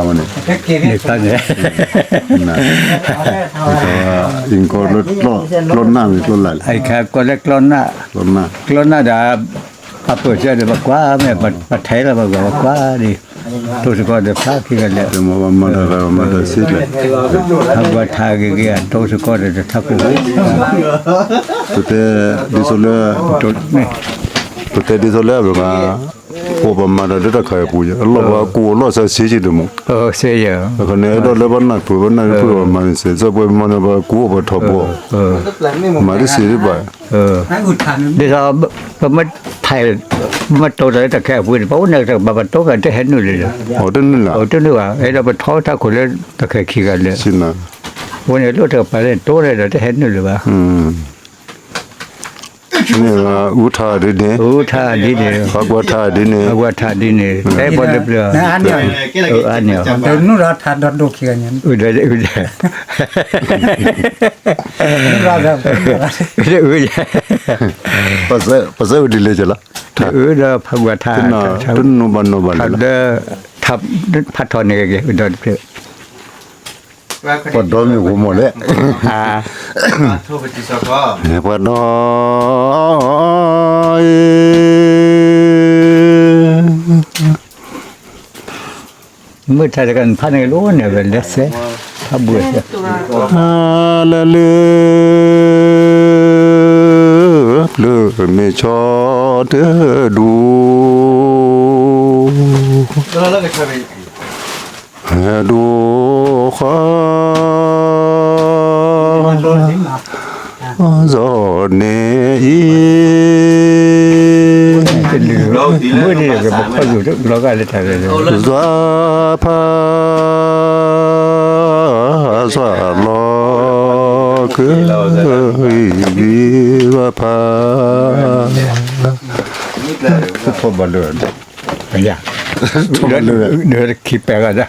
అవును ఎట్లానే ఇంకో ఇట్లా ఇట్లా ఉన్నా ఇట్లా ไอ้ครับก็เลా ఉన్నా ఇట్లా ఉన్నా ఇట్లా เ న ్ న ా దా అ ప ్ ప ుบกว่าแม่ปัดปัดไทยลราบอกว่าดิตัวสกอร์เดพากกันเลยมาวันมาได้มาได้สิเลยทำว่าทากี่กันตัวสกอร์เดทักกูตัวเตะดิโซเลอร์ตัวเตัวเตะดิโซเลอร์แบบว่า Obama da da kai ku ya Allah ba ku Allah sa se ji dumu oh se ya ka ne da la ban na pu na pu ma ni se za bo ma na ba ku ba tho bo ma ri se ri ba เออดี๋ยวมาไทยมาโตแล้วแต่แค่พูดเพราะว่าเนี่ยแต่บัดโตกันจะเห็นนู่นเลยโอ้ต้นนู่นล่ะโอ้ต้นนู่นว่ะไอ้เราไปท้อถ้าคนเล่นแต่แค่ขี้กันเลยใช่ไหมวันนี้เราเถอะไปเล่นโตเลยเราจะเห็นนู่นเลยว่ะอืม nga utha dine utha dine agwatha dine agwatha dine e bode plo na anyo o anyo do nu ra tha do do khiga nyen u de u de ra ga u de u de pasa pasa u dile chala tha u da phagwatha tha tun no ban no ban la da thap phathone ge u da plo เปิดดนอยู่กูหมดเลยอ่าทษไปจิสก็เปิดด้อยเมื่อใช้กันพันในรู้เนี่ยเป็นเลสเซ่ถ้าเบื่อฮาเลือูเลือไม่ชอบเธอดูแล้วเราจะเคยไปดูขอจอดเนีมื่อนี้ก็บอกาอยู่เราก็อะไรทำเลยวาพาสาลอคือวิวพาพบมาเลยเนี่ยเดือนเดือดขี้แปลกอะจ้ะ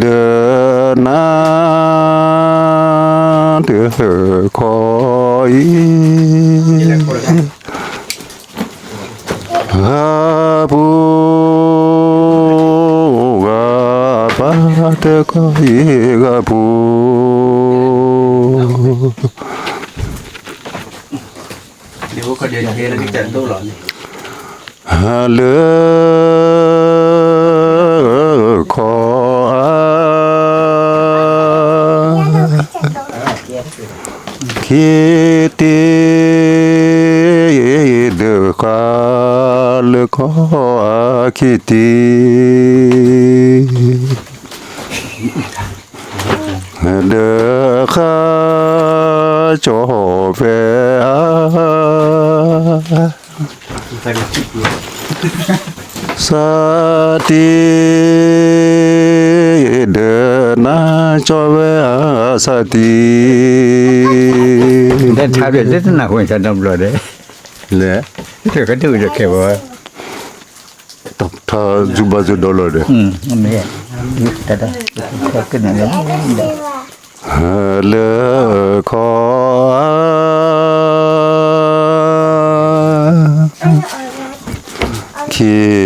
เดินหน้าเดือคอยฮาบูกาปาเตคอยกาบู Nếu có điện thế là cái trận đâu lắm. Hà lửa khi ti được qua lực có khi ti được cho về sa ti được na cho về 자사디 내 답이 어디서 나오니 자남로래 네 그거 누구 이렇게 봐 답타 주바주 돌로래 응 엄마 육다다 그냥 르코 키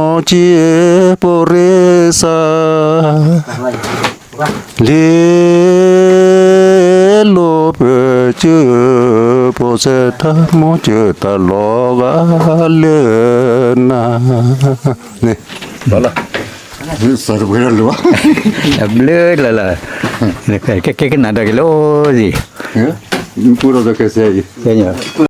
chi bồ rê sa lê lo bê chư bồ sê tha mô chư ta lo gá lê na nè đó là sợ bê lúa đập lê là là cái cái cái nào đó cái lo gì Ừ, puro de que se hay. Señor.